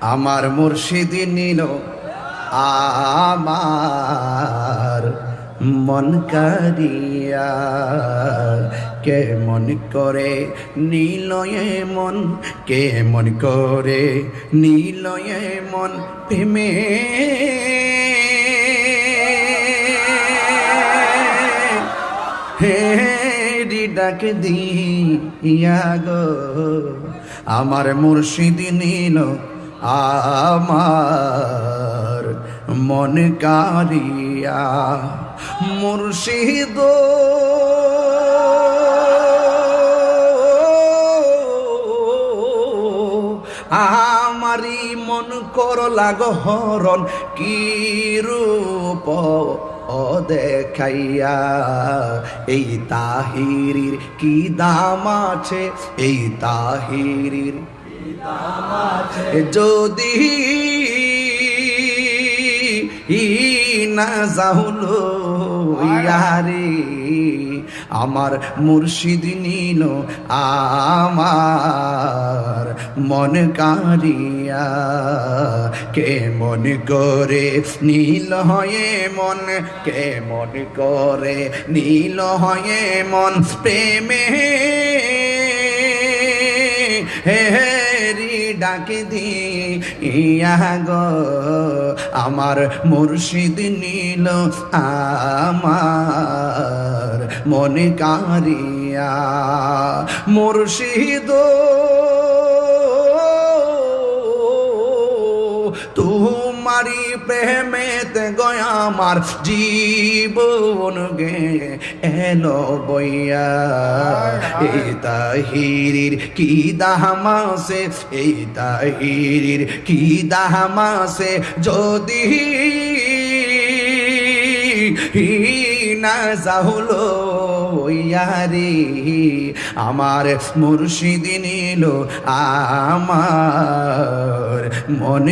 আমার মুর্শিদ নিল, আমার মন কারিয়া কে মন করে নীলয়ে মন, কে মন করে নীলয়ে মন প্রেমে? হে ডাক দিয়া গো, আমার মুর্শিদ নীল আমার মন কারিয়া মুর্শিদ। আমারি মন কর লাগ হরণ কি রূপ দেখাইয়া? এই তাহিরির কি দাম আছে? এই তাহিরির যদি না যাহুলো ইয়ারে, আমার মুর্শিদ নিল আমার মন কারিয়া কে মন করে নীল হয়ে মন, কে মন করে নীল হয়ে মন, প্রেমে হেরি ডাকে দিয়া গো আমার মুর্শিদ নীল আমার মনে কারিয়া। মুর্শিদ তোমারি প্রেমেতে গয় আমার জীবন গে, এলো বইয়া। এই তাহিরির কি দাহামাসে এই তাহিরির কি দাহামাসে যদি না যাহুলো ইয়ারি আমার মুর্শিদ নিল আমার। মন